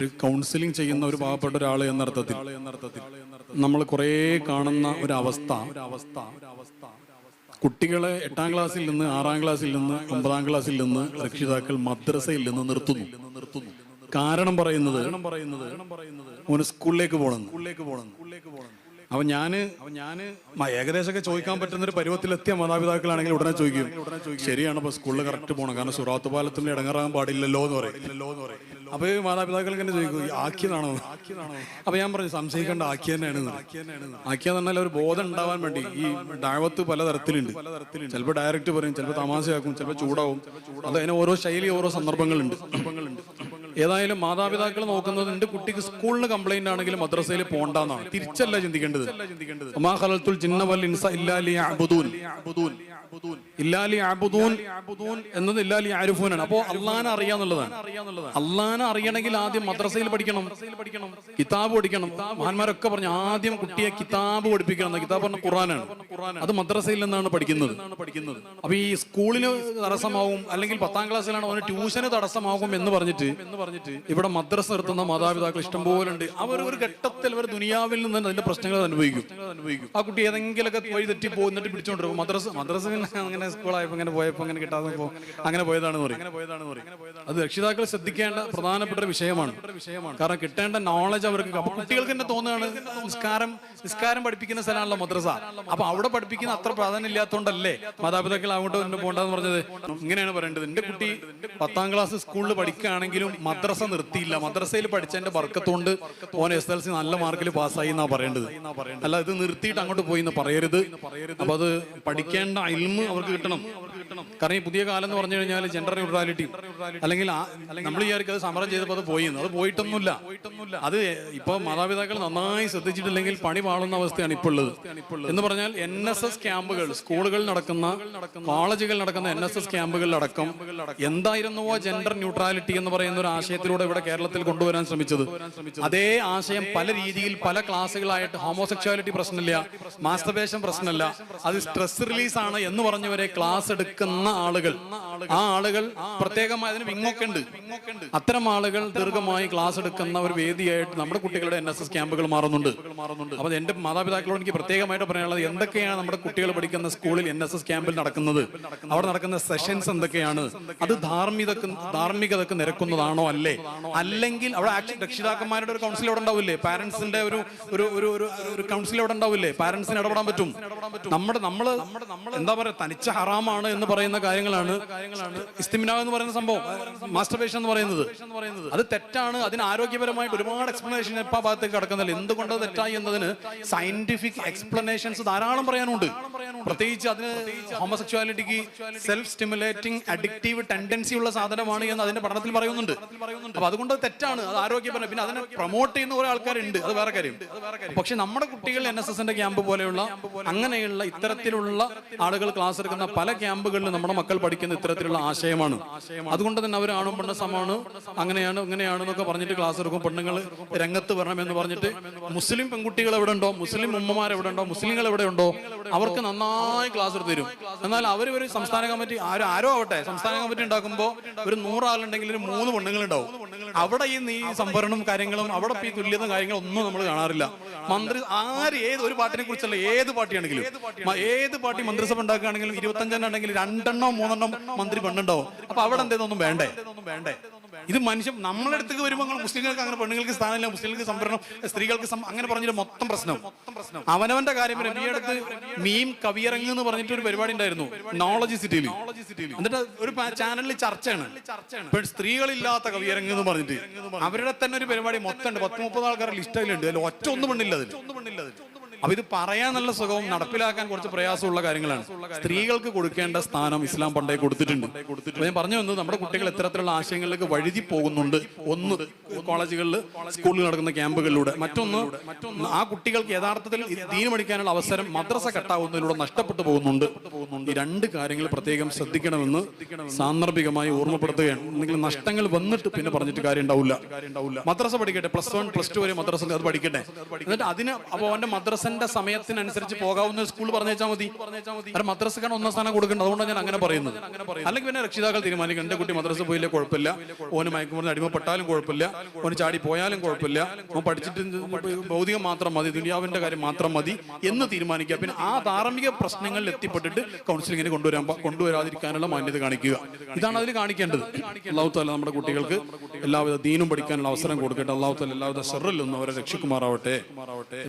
ഒരു കൗൺസിലിംഗ് ചെയ്യുന്ന ഒരു പാവപ്പെട്ട ഒരാൾ എന്നർത്ഥത്തിൽ നമ്മൾ കുറേ കാണുന്ന ഒരു അവസ്ഥ കുട്ടികളെ എട്ടാം ക്ലാസ്സിൽ നിന്ന് ആറാം ക്ലാസ്സിൽ നിന്ന് ഒമ്പതാം ക്ലാസ്സിൽ നിന്ന് രക്ഷിതാക്കൾ മദ്രസയിൽ നിന്ന് നിർത്തുന്നു. നിർത്തുന്നു കാരണം പറയുന്നത് ഓന് സ്കൂളിലേക്ക് പോകണം സ്കൂളിലേക്ക് പോകണം സ്കൂളിലേക്ക് പോകണം. അപ്പൊ ഞാൻ മ- ഏകദേശമൊക്കെ ചോദിക്കാൻ പറ്റുന്ന ഒരു പരുവത്തിലെത്തിയ മാതാപിതാക്കളാണെങ്കിൽ ഉടനെ ചോദിക്കും. ശരിയാണ് അപ്പോൾ സ്കൂളിൽ കറക്റ്റ് പോകണം കാരണം സുറാത്ത് പാലത്തിന് ഇടങ്ങറാൻ പാടില്ലല്ലോ എന്ന് പറയും. ഇല്ലല്ലോ എന്ന് പറയും അപ്പൊ ഈ മാതാപിതാക്കൾ തന്നെ ചോദിക്കും "ഈ ആക്കിയതാണോ? അപ്പൊ ഞാൻ പറഞ്ഞു സംശയിക്കേണ്ട ആക്കിയ തന്നെയാണ് ആക്കിയെന്ന് പറഞ്ഞാൽ ഒരു ബോധം ഉണ്ടാവാൻ വേണ്ടി. ഈ ഡാവത്ത് പലതരത്തിലുണ്ട്. ചിലപ്പോൾ ഡയറക്റ്റ് പറയും ചിലപ്പോൾ തമാശയാക്കും ചിലപ്പോൾ ചൂടാവും. അത് ഓരോ ശൈലി ഓരോ സന്ദർഭങ്ങളുണ്ട് സന്ദർഭങ്ങളുണ്ട്. ഏതായാലും മാതാപിതാക്കൾ നോക്കുന്നത് എന്റെ കുട്ടിക്ക് സ്കൂളിന് കംപ്ലൈന്റ് ആണെങ്കിലും മദ്രസയിൽ പോണ്ടെന്നാണ്. തിരിച്ചല്ല ചിന്തിക്കേണ്ടത്. എന്നത് ഇല്ലാലി ആരുഫൂനാണ് അപ്പോ അള്ളാനെ അറിയാന്നുള്ളതാണ്. അള്ളാനെ അറിയണമെങ്കിൽ ആദ്യം മദ്രസയിൽ പഠിക്കണം. കിതാബ് പഠിക്കണം. മഹാന്മാരൊക്കെ പറഞ്ഞു ആദ്യം കുട്ടിയെ കിതാബ് പഠിപ്പിക്കണം കിതാബ് പറഞ്ഞ ഖുറാനാണ് അത് മദ്രസയിൽ നിന്നാണ് പഠിക്കുന്നത്. അപ്പൊ ഈ സ്കൂളിന് തടസ്സമാവും അല്ലെങ്കിൽ പത്താം ക്ലാസ്സിലാണ് ട്യൂഷന് തടസ്സമാകും എന്ന് പറഞ്ഞിട്ട് പറഞ്ഞിട്ട് ഇവിടെ മദ്രസ നിർത്തുന്ന മാതാപിതാക്കൾ ഇഷ്ടം പോലെ ഉണ്ട്. അവർ ഒരു ഘട്ടത്തിൽ അവർ ദുനിയാവിൽ നിന്ന് അതിന്റെ പ്രശ്നങ്ങൾ അനുഭവിക്കും. അനുഭവിക്കും ആ കുട്ടി ഏതെങ്കിലുമൊക്കെ വഴി തെറ്റി പോകുന്നിട്ട് പിടിച്ചോണ്ടിരുക്കും മദ്രസ മദ്രസ അങ്ങനെ സ്കൂളായപ്പോ ഇങ്ങനെ പോയപ്പോ അങ്ങനെ കിട്ടാതെ അങ്ങനെ പോയതാണെന്ന് പറയും. അങ്ങനെ അത് രക്ഷിതാക്കൾ ശ്രദ്ധിക്കേണ്ട പ്രധാനപ്പെട്ട ഒരു വിഷയമാണ്. കാരണം കിട്ടേണ്ട നോളജ് അവർക്ക് കുട്ടികൾക്ക് തന്നെ തോന്നുകയാണ് നിസ്കാരം നിസ്കാരം പഠിപ്പിക്കുന്ന സ്ഥലമാണല്ലോ മദ്രസ. അപ്പൊ അവിടെ പഠിപ്പിക്കുന്ന അത്ര പ്രാധാന്യം ഇല്ലാത്തതുകൊണ്ടല്ലേ മാതാപിതാക്കൾ അങ്ങോട്ട് പോകേണ്ടതെന്ന് പറഞ്ഞത്? ഇങ്ങനെയാണ് പറയേണ്ടത്. എന്റെ കുട്ടി പത്താം ക്ലാസ് സ്കൂളിൽ പഠിക്കുകയാണെങ്കിലും മദ്രസ നിർത്തിയില്ല. മദ്രസയിൽ പഠിച്ചതിന്റെ വർക്കത്തോണ്ട് ഓൻ എസ് എൽ സി നല്ല മാർക്കിൽ പാസ്സായി എന്നാ പറയേണ്ടത്. അല്ല ഇത് നിർത്തിയിട്ട് അങ്ങോട്ട് പോയി എന്ന് പറയരുത്. അപ്പൊ അത് പഠിക്കേണ്ട അയൽമ് അവർക്ക് കിട്ടണം. കാരണം ഈ പുതിയ കാലം എന്ന് പറഞ്ഞു കഴിഞ്ഞാൽ ജെൻഡർ ന്യൂട്രാലിറ്റി അല്ലെങ്കിൽ നമ്മൾ വിചാരിക്കും അത് സമരം ചെയ്തപ്പോൾ അത് പോയി. അത് പോയിട്ടൊന്നുമില്ല. അത് ഇപ്പൊ മാതാപിതാക്കൾ നന്നായി ശ്രദ്ധിച്ചിട്ടില്ലെങ്കിൽ പണി പാളുന്ന അവസ്ഥയാണ് ഇപ്പോൾ ഉള്ളത്. എന്ന് പറഞ്ഞാൽ എൻ എസ് എസ് ക്യാമ്പുകൾ സ്കൂളുകളിൽ നടക്കുന്ന കോളേജുകളിൽ നടക്കുന്ന എൻ എസ് എസ് ക്യാമ്പുകളിലടക്കം എന്തായിരുന്നുവോ ജെൻഡർ ന്യൂട്രാലിറ്റി എന്ന് പറയുന്ന ഒരു ആശയത്തിലൂടെ ഇവിടെ കേരളത്തിൽ കൊണ്ടുവരാൻ ശ്രമിച്ചത്. അതേ ആശയം പല രീതിയിൽ പല ക്ലാസ്സുകളായിട്ട് ഹോമോസെക്ച്വാലിറ്റി പ്രശ്നമില്ല മാസ്റ്റർബേഷൻ പ്രശ്നമല്ല അത് സ്ട്രെസ് റിലീസ് ആണ് എന്ന് പറഞ്ഞവരെ ക്ലാസ് എടുക്കുന്ന ആളുകൾ. ആ ആളുകൾ പ്രത്യേകമായി അതിന് വിങ്ങൊക്കെ ഉണ്ട്. അത്തരം ആളുകൾ ദീർഘമായി ക്ലാസ് എടുക്കുന്ന ഒരു വേദിയായിട്ട് നമ്മുടെ കുട്ടികളുടെ എൻ എസ് എസ് ക്യാമ്പുകൾ മാറുന്നുണ്ട്. അപ്പൊ എന്റെ മാതാപിതാക്കളോട് എനിക്ക് പ്രത്യേകമായിട്ട് പറയാനുള്ളത് എന്തൊക്കെയാണ് നമ്മുടെ കുട്ടികൾ പഠിക്കുന്ന സ്കൂളിൽ എൻ എസ് എസ് ക്യാമ്പിൽ നടക്കുന്നത്? അവിടെ നടക്കുന്ന സെഷൻസ് എന്തൊക്കെയാണ്? അത് ധാർമ്മിക ധാർമ്മികതക്ക് നിരക്കുന്നതാണോ അല്ലേ? അല്ലെങ്കിൽ അവിടെ ആക്ച്വലി രക്ഷിതാക്കന്മാരുടെ ഒരു കൗൺസിൽ അവിടെ ഉണ്ടാവില്ലേ? പാരന്റ്സിന്റെ ഒരു ഒരു ഒരു ഒരു കൗൺസിൽ അവിടെ ഉണ്ടാവില്ലേ? പാരന്റ്സിന് ഇടപെടാൻ പറ്റും. നമ്മുടെ നമ്മൾ എന്താ പറയാ തനിച്ച ഹറാമാണ് എന്ന് പറയുന്ന കാര്യങ്ങളാണ് ഇസ്തിമിന എന്ന് പറയുന്ന സംഭവം മാസ്റ്റർബേഷൻ എന്ന് പറയുന്നത്. അത് തെറ്റാണ്. അതിന് ആരോഗ്യപരമായിട്ട് ഒരുപാട് എക്സ്പ്ലനേഷൻ ഇപ്പൊ ആ ഭാഗത്തേക്ക് കിടക്കുന്നില്ല. എന്തുകൊണ്ട് തെറ്റായി എന്നതിന് സയന്റിഫിക് എക്സ്പ്ലനേഷൻസ് ധാരാളം പറയാനുണ്ട്. പ്രത്യേകിച്ച് അതിന് ഹോമസെക്ച്വാലിറ്റിക്ക് സെൽഫ് സ്റ്റിമുലേറ്റിംഗ് അഡിക്റ്റീവ് ടെൻഡൻസി ഉള്ള സാധനമാണ് എന്ന് അതിന്റെ പഠനത്തിൽ പറയുന്നുണ്ട്. അപ്പൊ അതുകൊണ്ട് തെറ്റാണ്. അത് ആരോഗ്യപരം പിന്നെ അതിനെ പ്രൊമോട്ട് ചെയ്യുന്ന കുറെ ആൾക്കാരുണ്ട്. അത് വേറെ കാര്യം. പക്ഷെ നമ്മുടെ കുട്ടികൾ എൻ എസ് എസിന്റെ ക്യാമ്പ് പോലെയുള്ള അങ്ങനെയുള്ള ഇത്തരത്തിലുള്ള ആളുകൾ ക്ലാസ് എടുക്കുന്ന പല ക്യാമ്പുകളിലും നമ്മുടെ മക്കൾ പഠിക്കുന്ന ഇത്തരത്തിലുള്ള ആശയമാണ്. അതുകൊണ്ട് തന്നെ അവർ ആണും പെണ്ണ സമമാണ്. അങ്ങനെയാണ് ഇങ്ങനെയാണ് എന്നൊക്കെ പറഞ്ഞിട്ട് ക്ലാസ് എടുക്കും. പെണ്ണുങ്ങൾ രംഗത്ത് വരണമെന്ന് പറഞ്ഞിട്ട് മുസ്ലിം പെൺകുട്ടികൾ എവിടെ ഉണ്ടോ? മുസ്ലിം ഉമ്മമാർ എവിടെ ഉണ്ടോ? മുസ്ലിങ്ങൾ എവിടെ ഉണ്ടോ? അവർക്ക് നന്നായി ക്ലാസ് എടുത്ത് തരും. എന്നാൽ അവർ ഒരു സംസ്ഥാന കമ്മിറ്റി ആരോ ആരോ ആവട്ടെ സംസ്ഥാന കമ്മിറ്റി ഉണ്ടാക്കുമ്പോൾ ഒരു നൂറാളുണ്ടെങ്കിൽ ഒരു മൂന്ന് പെണ്ണുങ്ങൾ ഉണ്ടാവും അവിടെ ഈ നീ സംഭരണം കാര്യങ്ങളും അവിടെ ഈ തുല്യത കാര്യങ്ങളും ഒന്നും നമ്മൾ കാണാറില്ല. മന്ത്രി ആര് ഏത് ഒരു പാർട്ടിനെ കുറിച്ചല്ല ഏത് പാർട്ടിയാണെങ്കിലും. ഏത് പാർട്ടി മന്ത്രിസഭ ഉണ്ടാക്കുകയാണെങ്കിലും ഇരുപത്തഞ്ചെണ്ണം ഉണ്ടെങ്കിൽ രണ്ടെണ്ണോ മൂന്നെണ്ണം മന്ത്രി പെണ്ണുണ്ടാവും. അപ്പൊ അവിടെ എന്തേതൊന്നും വേണ്ടേ വേണ്ടേ? ഇത് മനുഷ്യൻ നമ്മളെ അടുത്തേക്ക് വരുമ്പോൾ മുസ്ലിങ്ങൾക്ക് അങ്ങനെ പെണ്ണുങ്ങൾക്ക് സ്ഥാനമില്ല മുസ്ലിങ്ങൾക്ക് സംവരണം സ്ത്രീകൾക്ക് അങ്ങനെ പറഞ്ഞിട്ട് മൊത്തം പ്രശ്നം. അവനവന്റെ കാര്യം അടുത്ത് മീം കവിയരങ്ങ് എന്ന് പറഞ്ഞിട്ട് ഒരു പരിപാടി ഉണ്ടായിരുന്നു നോളജ് സിറ്റിയിൽ എന്നിട്ട് ഒരു ചാനലിൽ ചർച്ചയാണ്. സ്ത്രീകളില്ലാത്ത കവിയരങ്ങ് എന്ന് പറഞ്ഞിട്ട്. അവരുടെ തന്നെ ഒരു പരിപാടി മൊത്തം ഉണ്ട്. പത്ത് മുപ്പത് ആൾക്കാരുടെ ലിസ്റ്റിലുണ്ട് അതിൽ ഒറ്റ ഒന്നും പെണ്ണില്ല അതിൽ. അപ്പൊ ഇത് പറയാൻ നല്ല സുഖവും നടപ്പിലാക്കാൻ കുറച്ച് പ്രയാസമുള്ള കാര്യങ്ങളാണ്. സ്ത്രീകൾക്ക് കൊടുക്കേണ്ട സ്ഥാനം ഇസ്ലാം പണ്ടേ കൊടുത്തിട്ടുണ്ട്. ഞാൻ പറഞ്ഞു വന്നത് നമ്മുടെ കുട്ടികൾ ഇത്തരത്തിലുള്ള ആശയങ്ങളിലേക്ക് വഴുതി പോകുന്നുണ്ട്. ഒന്ന് കോളേജുകളിൽ സ്കൂളിൽ നടക്കുന്ന ക്യാമ്പുകളിലൂടെ. മറ്റൊന്ന് ആ കുട്ടികൾക്ക് യഥാർത്ഥത്തിൽ ദീന് പഠിക്കാനുള്ള അവസരം മദ്രസ കട്ടാവുന്നതിലൂടെ നഷ്ടപ്പെട്ടു പോകുന്നുണ്ട്. ഈ രണ്ട് കാര്യങ്ങൾ പ്രത്യേകം ശ്രദ്ധിക്കണമെന്ന് സാന്ദർഭികമായി ഓർമ്മപ്പെടുത്തുകയാണ്. എന്തെങ്കിലും നഷ്ടങ്ങൾ വന്നിട്ട് പിന്നെ പറഞ്ഞിട്ട് കാര്യം ഉണ്ടാവില്ല. മദ്രസ പഠിക്കട്ടെ പ്ലസ് വൺ പ്ലസ് ടു വരെ മദ്രസ അത് പഠിക്കട്ടെ. എന്നിട്ട് അതിന് അപ്പോൾ അവന്റെ മദ്രസന്റെ മദ്രസന്റെ സമയത്തിനനുസരിച്ച് പോകാവുന്ന സ്കൂൾ പറഞ്ഞാൽ മതി. കാരണം മദ്രസക്കാണ് ഒന്നാം സ്ഥാനം കൊടുക്കേണ്ടത്. അതുകൊണ്ടാണ് ഞാൻ അങ്ങനെ പറയുന്നത്. അല്ലെങ്കിൽ പിന്നെ രക്ഷിതാക്കൾ തീരുമാനിക്കും. എന്റെ കുട്ടി മദ്രസ പോയില്ലേ? കുഴപ്പമില്ല. ഓന് മയക്കുമരുന്ന് അടിമപ്പെട്ടാലും കുഴപ്പമില്ല. ഓന് ചാടി പോയാലും കുഴപ്പമില്ല. ഓൻ പഠിച്ചിട്ട് ഭൗതികം മാത്രം മതി. ദുനിയാവിന്റെ കാര്യം മാത്രം മതി. എന്ന് തീരുമാനിക്കുക. പിന്നെ ആ ധാർമ്മിക പ്രശ്നങ്ങളിൽ എത്തിപ്പെട്ടിട്ട് കൗൺസിലിങ്ങിന് കൊണ്ടുവരാൻ കൊണ്ടുവരാതിരിക്കാനുള്ള മാന്യത കാണിക്കുക. ഇതാണ് അതിൽ കാണിക്കേണ്ടത്. അള്ളാഹു താല നമ്മുടെ കുട്ടികൾക്ക് എല്ലാവിധ ദീനും പഠിക്കാനുള്ള അവസരം കൊടുക്കട്ടെ. അള്ളാഹു താല എല്ലാവിധ ഷെറിൽ നിന്ന് അവരെ രക്ഷിക്കുമാറാവട്ടെ.